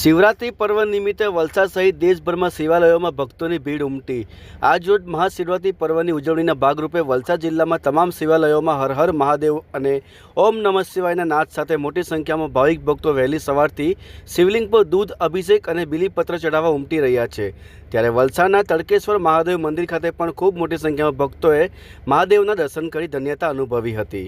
શિવરાત્રિ પર્વ નિમિત્તે વલસાડ સહિત દેશભરમાં શિવાલયોમાં ભક્તોની ભીડ ઉમટી. આજ રોજ મહાશિવરાત્રિ પર્વની ઉજવણીના ભાગરૂપે વલસાડ જિલ્લામાં તમામ શિવાલયોમાં હર હર મહાદેવ અને ઓમ નમઃ શિવાયના નાદ સાથે મોટી સંખ્યામાં ભાવિક ભક્તો વહેલી સવારથી શિવલિંગ પર દૂધ, અભિષેક અને બિલીપત્ર ચઢાવવા ઉમટી રહ્યા છે. ત્યારે વલસાડના તડકેશ્વર મહાદેવ મંદિર ખાતે પણ ખૂબ મોટી સંખ્યામાં ભક્તોએ મહાદેવના દર્શન કરી ધન્યતા અનુભવી હતી.